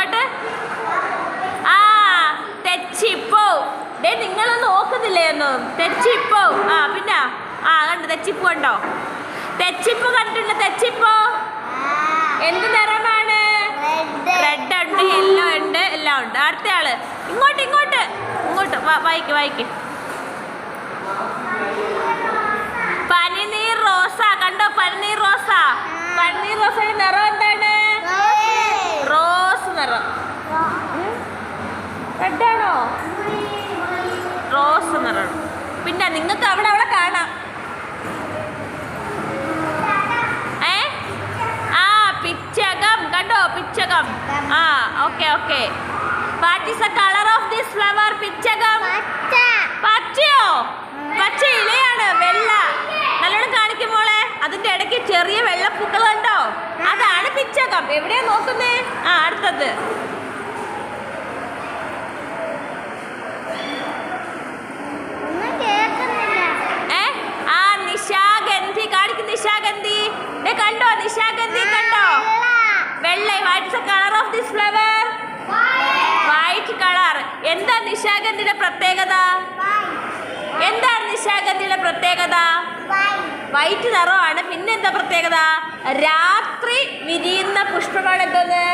നോക്കട്ടെ. ആ തെച്ചിപ്പോ. ഡേ നിങ്ങളൊന്നും നോക്കുന്നില്ലേ ഒന്നും? തെച്ചിപ്പോ. ആ പിന്നെ. ആ കണ്ടു തെച്ചിപ്പ് കണ്ടോ? തെച്ചിപ്പ് കണ്ടിട്ടുണ്ട് തെച്ചിപ്പോ. എന്ത് നിറമാണ്? റെഡ് ഉണ്ട് യെല്ലോ ഉണ്ട് എല്ലാം ഉണ്ട്. അടുത്ത ആൾ ഇങ്ങോട്ട്. ഇങ്ങോട്ട്. ഇങ്ങോട്ട് വായിക്ക് വായിക്ക്. പനിനീർ റോസാ. കണ്ടോ പനിനീർ റോസ? പനിനീർ റോസയുടെ നിറം എന്താണ്? നിറം റെഡാണോ? റോസ് നിറം പിന്നെ നിങ്ങൾക്ക് അവിടെ അവിടെ കാണാം. ഏ? ആ പിച്ചകം. കണ്ടോ? പിച്ചകം. ആ okay okay. What is the colour of this flower പിച്ചകം. പച്ചയോ? പച്ച ഇലയാണ്. വെള്ള. നല്ലോണം കാണിക്കും മോളെ. അതിന്റെ ഇടയ്ക്ക് ചെറിയ വെള്ളപ്പൂക്കൾ പിച്ചകം എവിടെയാ നോക്കുന്നേ? ആ അടുത്തത്. നിശാഗന്ധി. കണ്ടോ? നിശാഗന്ധി കണ്ടോ? വെള്ള. What is colour of this flower white colour എന്താ നിശാഗന്ധിയുടെ പ്രത്യേകത? എന്താണ് നിശാഗന്ധിയുടെ പ്രത്യേകത? വൈറ്റ് നിറമാണ്. പിന്നെ എന്താ പ്രത്യേകത? രാത്രി വിരിയുന്ന പുഷ്പമാണ് എന്തോന്ന്?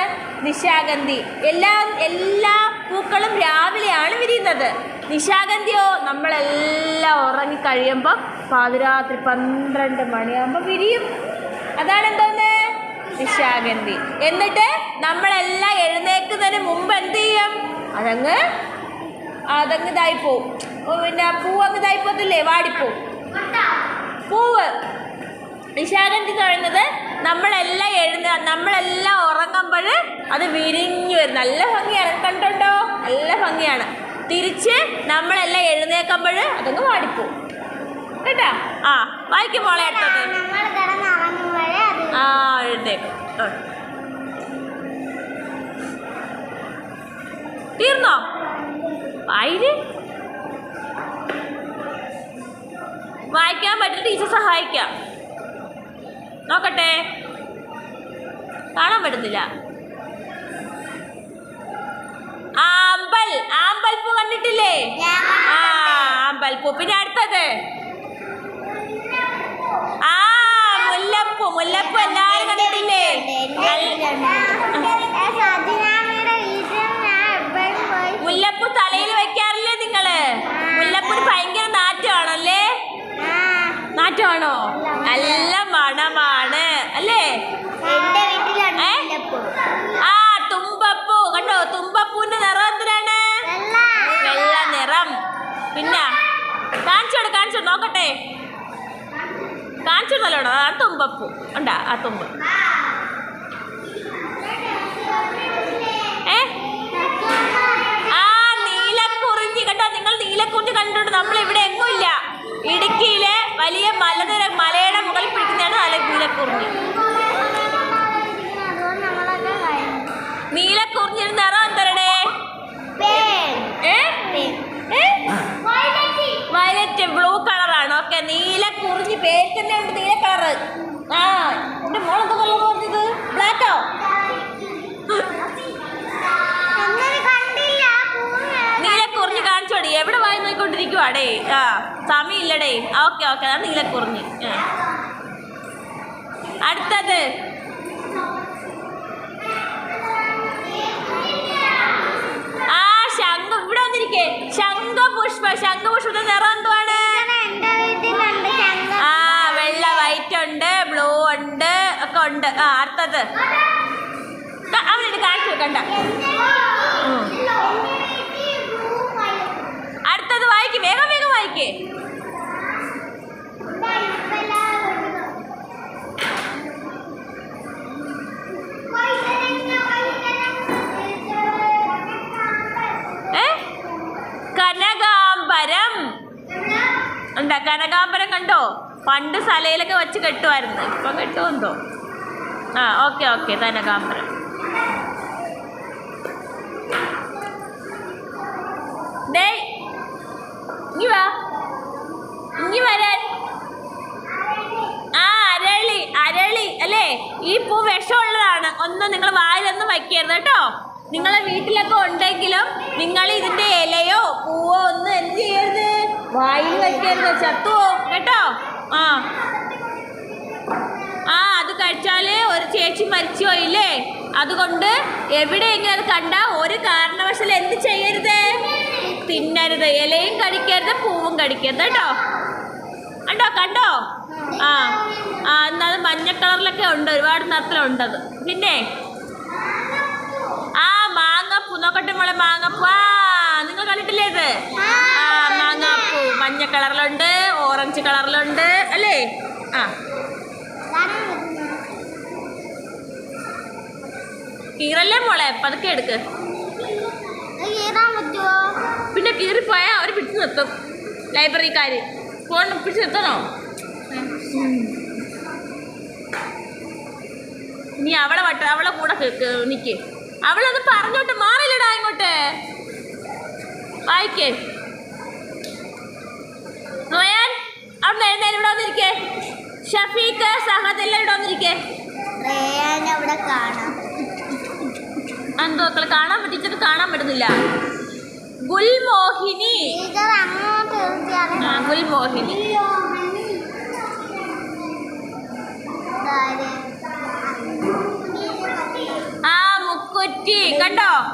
നിശാഗന്ധി. എല്ലാ എല്ലാ പൂക്കളും രാവിലെയാണ് വിരിയുന്നത്. നിശാഗന്ധിയോ നമ്മളെല്ലാം ഉറങ്ങി കഴിയുമ്പോൾ പാതിരാത്രി പന്ത്രണ്ട് മണിയാകുമ്പോൾ വിരിയും. അതാണ് എന്തോന്ന്? നിശാഗന്ധി. എന്നിട്ട് നമ്മളെല്ലാം എഴുന്നേക്കുന്നതിന് മുമ്പ് എന്ത് ചെയ്യും? അതങ്ങ് അതങ്ങ് ഇതായി പോവും. ഓ, പിന്നെ പൂ അങ്ങ് ഇതായി പോകത്തില്ലേ? വാടിപ്പോവും. പൂവ്. നിശാഗന്ധി എന്ന് പറയുന്നത്? നമ്മളെല്ലാം എഴുന്ന നമ്മളെല്ലാം ഉറങ്ങുമ്പോൾ അത് വിരിഞ്ഞു വരും. നല്ല ഭംഗിയാണ്. കണ്ടുണ്ടോ? നല്ല ഭംഗിയാണ്. തിരിച്ച് നമ്മളെല്ലാം എഴുന്നേക്കുമ്പോൾ അതങ്ങ് വാടിപ്പോവും. കേട്ടോ? ആ വായിക്കും മോളെ ആ എഴുന്നേക്കും. തീർന്നോ? വായിക്കാൻ പറ്റും ടീച്ചർ സഹായിക്കാം നോക്കട്ടെ കാണാൻ പറ്റുന്നില്ല ആമ്പൽ ആമ്പൽപ്പൂ കണ്ടിട്ടില്ലേ ആ ആമ്പൽപ്പൂ പിന്നെ അടുത്തത് ആ മുല്ലപ്പൂ മുല്ലപ്പൂ എല്ലാവരും കണ്ടിട്ടില്ലേ കാണിച്ചു നല്ലോണം അതാണ് തുമ്പപ്പൂ ഉണ്ടാ ആ ആ എന്റെ മോളെന്താ കളർ പറഞ്ഞത്? ബ്ലാക്കോ നീലക്കുറിഞ്ഞ് കാണിച്ചോടി. എവിടെ വായി നോക്കിക്കൊണ്ടിരിക്കുവാടേ? ആ സമയമില്ലടേ. Okay okay. അതാണ് നീലക്കുറിഞ്ഞ് അടുത്തത്. ആ ശംഖ ഇവിടെ വന്നിരിക്കേ. ശംഖപുഷ്പ ശംഖപുഷ്പത്തിന്റെ നിറം ആ അടുത്തത് ക- വെക്കണ്ട അടുത്തത് വായിക്ക് വേഗം വേഗം വായിക്കേ. കനകാംബരം. എന്താ കനകാംബരം കണ്ടോ? പണ്ട് സലയിലൊക്കെ വെച്ച് കെട്ടുമായിരുന്നു ഇപ്പൊ കെട്ടുമെന്തോ ആ ഓക്കെ ഓക്കെ. തന്നെ ഡേയ് ഇങ്ങി വാ. ഇങ്ങി വരാൻ. ആ അരളി അരളി അല്ലേ? ഈ പൂ വിഷമുള്ളതാണ്. ഒന്നും നിങ്ങൾ വായിലൊന്നും വയ്ക്കരുത് കേട്ടോ. നിങ്ങളെ വീട്ടിലൊക്കെ ഉണ്ടെങ്കിലും നിങ്ങൾ ഇതിന്റെ ഇലയോ പൂവോ ഒന്നും എന്ത് ചെയ്യരുത്? വായിൽ വെക്കരുത് ചത്തുവോ? കേട്ടോ? ആ. ആ ഒരു ചേച്ചി പോയില്ലേ അതുകൊണ്ട് എവിടെയെങ്കിലും അത് കണ്ട ഒരു കാരണവശാലും എന്ത് ചെയ്യരുത്? തിന്നരുത്. ഇലയും കടിക്കരുത് പൂവും കടിക്കരുത്. കേട്ടോ? കണ്ടോ? കണ്ടോ? ആ. ആ എന്നാൽ മഞ്ഞ കളറിലൊക്കെ ഉണ്ട്. ഒരുപാട് നിറത്തിലുണ്ടത് പിന്നെ? ആ മാങ്ങപ്പൂ. നോക്കട്ടെ മോളെ മാങ്ങപ്പൂ. ആ നിങ്ങൾ കണ്ടിട്ടില്ലേ ഇത്? ആ മാങ്ങാപ്പൂ. മഞ്ഞ കളറിലുണ്ട് ഓറഞ്ച് കളറിലുണ്ട് അല്ലേ ആ കീറല്ലേ മോളെ? പതുക്കെ എടുക്ക്. പിന്നെ കീറി കീറിപ്പോയാൽ അവർ പിടിച്ചു നിർത്തും. ലൈബ്രറിക്കാർ ഫോൺ പിടിച്ചു നിർത്തണോ? നീ അവളെ വട്ട അവളെ കൂടെ നിക്ക്. അവളത് പറഞ്ഞോട്ട് മാറില്ലടാ ഇങ്ങോട്ട്. വായിക്കേ. റയാൻ അവിടെ എഴുന്നേരം ഇവിടെ വന്നിരിക്കേ. ഷഫീഖ് സഹദ് എല്ലാം ഇവിടെ വന്നിരിക്കേ. റേയാൻ അവിടെ കാണാം. എന്തോ കാണാൻ പറ്റിച്ചത് കാണാൻ പറ്റുന്നില്ല. ഗുൽമോഹിനി. ഗുൽമോഹിനി. ആ മുക്കുറ്റി. കണ്ടോ?